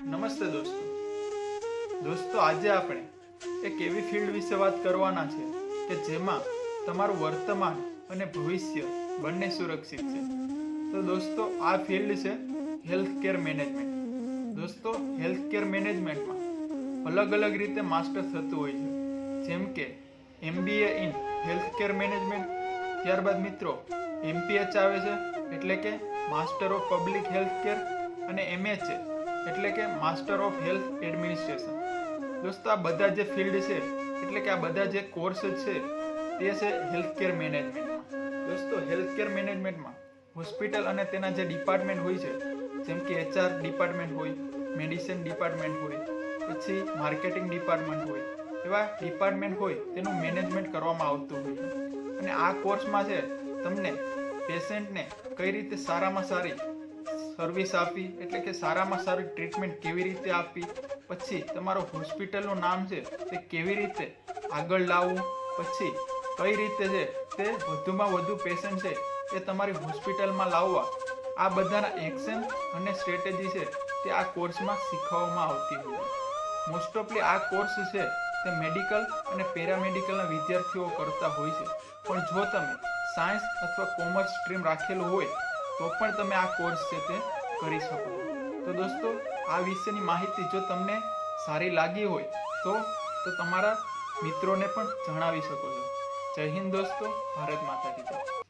નમસ્તે દોસ્તો. દોસ્તો, આજે આપણે એક એવી ફિલ્ડ વિશે વાત કરવાના છે કે જેમાં તમારું વર્તમાન અને ભવિષ્ય બંને સુરક્ષિત છે. તો દોસ્તો, આ ફિલ્ડ છે હેલ્થ કેર મેનેજમેન્ટ દોસ્તો હેલ્થ કેર મેનેજમેન્ટમાં અલગ અલગ રીતે માસ્ટર થતું હોય છે. જેમ કે MBA in health care management ત્યારબાદ મિત્રો એમપીએચ આવે છે, એટલે કે master of public health care અને એમએચએ એટલે કે માસ્ટર ઓફ હેલ્થ એડમિનિસ્ટ્રેશન દોસ્તો, આ બધા જે ફિલ્ડ છે, એટલે કે આ બધા જે કોર્સ છે, તે છે હેલ્થ કેર મેનેજમેન્ટમાં દોસ્તો હેલ્થ કેર મેનેજમેન્ટમાં હોસ્પિટલ અને તેના જે ડિપાર્ટમેન્ટ હોય છે, જેમ કે એચઆર ડિપાર્ટમેન્ટ હોય મેડિસિન ડિપાર્ટમેન્ટ હોય, પછી માર્કેટિંગ ડિપાર્ટમેન્ટ હોય, એવા ડિપાર્ટમેન્ટ હોય, તેનું મેનેજમેન્ટ કરવામાં આવતું હોય અને આ કોર્સમાં છે, તમને પેશન્ટને કઈ રીતે સારામાં સારી સર્વિસ આપી, એટલે કે સારામાં સારી ટ્રીટમેન્ટ કેવી રીતે આપી, પછી તમારો હોસ્પિટલનું નામ છે તે કેવી રીતે આગળ લાવવું, પછી કઈ રીતે છે તે વધુમાં વધુ પેશન્ટ છે એ તમારી હોસ્પિટલમાં લાવવા. આ બધાના એક્શન અને સ્ટ્રેટેજી છે તે આ કોર્સમાં શીખવવામાં આવતી હોય. મોસ્ટ ઓફલી આ કોર્સ છે તે મેડિકલ અને પેરામેડિકલના વિદ્યાર્થીઓ કરતા હોય છે. પણ જો તમે સાયન્સ અથવા કોમર્સ સ્ટ્રીમ રાખેલું હોય તો પણ તમે આ કોર્સ છે તે કરી શકો. તો દોસ્તો, આ વિશેની માહિતી જો તમને સારી લાગી હોય, તો તો તમારા મિત્રોને પણ જણાવી શકો છો. જય હિન્દ દોસ્તો, ભારત માતા કી